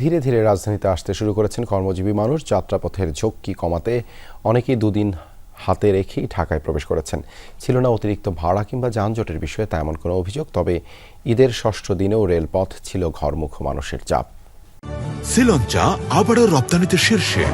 ধীরে ধীরে রাজধানীতে আসতে শুরু করেছেন কর্মজীবী মানুষ। যাত্রাপথের ঝক্কি কমাতে অনেকেই দুদিন হাতে রেখেই ঢাকায় প্রবেশ করেছেন। ছিল না অতিরিক্ত ভাড়া কিংবা যানজটের বিষয়ে তেমন কোনো অভিযোগ, তবে ঈদের ষষ্ঠ দিনেও রেলপথ ছিল ঘরমুখ মানুষের চাপ। শ্রীলঞ্চা আবারও রপ্তানিতে শীর্ষে।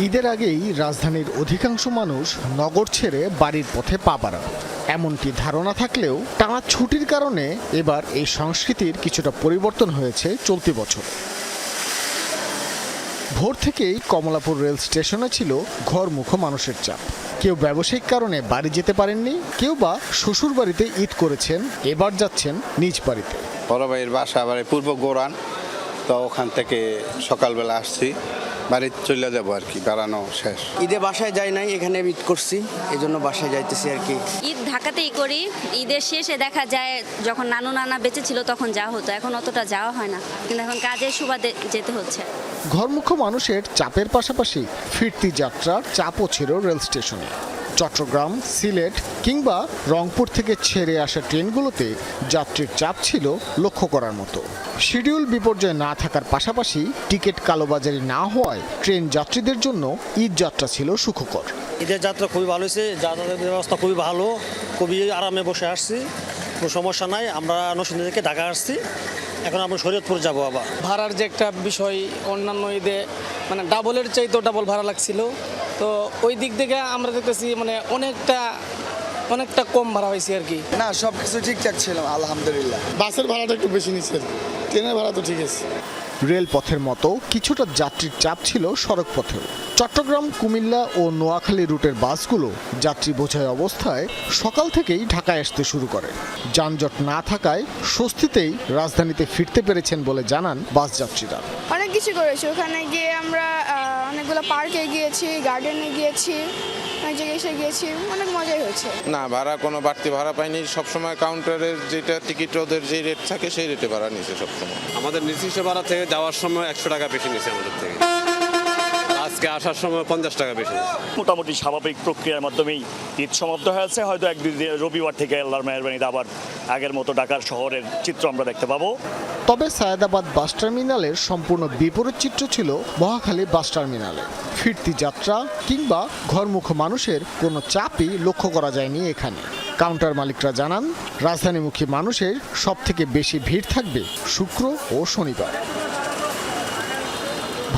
ঈদের আগেই রাজধানীর অধিকাংশ মানুষ নগর ছেড়ে বাড়ির পথে পা বাড়ান। এমনটি ধারণা থাকলেও টানা ছুটির কারণে এবার এই সংস্কৃতির কিছুটা পরিবর্তন হয়েছে চলতি বছর। ভোর থেকেই কমলাপুর রেল স্টেশনে ছিল ঘরমুখ মানুষের চাপ। কেউ ব্যবসায়িক কারণে বাড়ি যেতে পারেননি, কেউ বা শ্বশুর বাড়িতে ঈদ করেছেন, এবার যাচ্ছেন নিজ বাড়িতে। বড় ভাইয়ের বাসা, আবার পূর্ব গোরান তো ওখান থেকে সকালবেলা আসছি। বাড়িতে চলে যাব আর কি বেড়ানো শেষ। ঈদে বাসায় যাই নাই এখানে ঈদ করছি এই জন্য বাসায় যাইতেছি আর কি। ঈদ ঢাকাতেই করি ঈদের শেষে দেখা যায় যখন নানু নানা বেঁচে ছিল তখন যাওয়া হতো এখন অতটা যাওয়া হয় না কিন্তু এখন কাজের সুবাদে যেতে হচ্ছে। ঘরমুখ মানুষের চাপের পাশাপাশি ফিরতি যাত্রার চাপও ছিল রেল স্টেশনে। চট্টগ্রাম, সিলেট কিংবা রংপুর থেকে ছেড়ে আসা ট্রেনগুলোতে যাত্রীর চাপ ছিল লক্ষ্য করার মতো। শিডিউল বিপর্যয় না থাকার পাশাপাশি টিকিট কালোবাজারি না হওয়ায় ট্রেন যাত্রীদের জন্য ঈদ যাত্রা ছিল সুখকর। ঈদের যাত্রা খুবই ভালো হয়েছে, যাতায়াতের ব্যবস্থা খুবই ভালো, খুবই আরামে বসে আসছি। কোনো সমস্যা নাই আমরা নরসিংদী থেকে ঢাকা আসছি। এখন আমরা শরীয়তপুর যাব আবার। ভাড়ার যে একটা বিষয় অন্যান্য ঈদে মানে ডাবলের চাইতেও ডাবল ভাড়া লাগছিল। তো ওই দিক থেকে আমরা দেখতেছি মানে অনেকটা অনেকটা কম ভাড়া হয়েছে আর কি। না সব কিছু ঠিকঠাক ছিল আলহামদুলিল্লাহ। বাসের ভাড়াটা একটু বেশি নিচ্ছে। ট্রেনের ভাড়া তো ঠিক আছে। রেলপথের মতো কিছুটা যাত্রীর চাপ ছিল সড়ক পথেও চট্টগ্রাম, কুমিল্লা ও নোয়াখালী রুটের বাসগুলো যাত্রী বোঝাই অবস্থায় সকাল থেকেই ঢাকায় আসতে শুরু করে। যানজট না থাকায় স্বস্তিতেই রাজধানীতে ফিরতে পেরেছেন বলে জানান বাস যাত্রীরা। অনেক কিছু করেছে। ওখানে গিয়ে আমরা অনেকগুলো পার্কে গিয়েছি গার্ডেনে গিয়েছি অনেক জায়গায় এসে গিয়েছি অনেক মজাই হয়েছে। না ভাড়া কোনো বাড়তি ভাড়া পাইনি সবসময় কাউন্টারের যেটা টিকিট ওদের যে রেট থাকে সেই রেটে ভাড়া নিয়েছে সবসময়। আমাদের নির্দিষ্ট ভাড়া থেকে যাওয়ার সময় একশো টাকা বেশি নিয়েছে আমাদের থেকে। আজকে আসার সময় পঞ্চাশ টাকা বেশি। মোটামুটি স্বাভাবিক প্রক্রিয়ার মাধ্যমেই ঈদ সমাপ্ত হয়েছে। হয়তো একদিন রবিবার থেকে আল্লাহর মেহরবানিতে আবার আগের মতো ঢাকার শহরের চিত্র আমরা দেখতে পাবো। তবে সায়েদাবাদ বাস টার্মিনালের সম্পূর্ণ বিপরীত চিত্র ছিল মহাখালী বাস টার্মিনালে। ফিরতি যাত্রা কিংবা ঘরমুখ মানুষের কোনো চাপই লক্ষ্য করা যায়নি এখানে। কাউন্টার মালিকরা জানান রাজধানীমুখী মানুষের সব থেকে বেশি ভিড় থাকবে শুক্র ও শনিবার।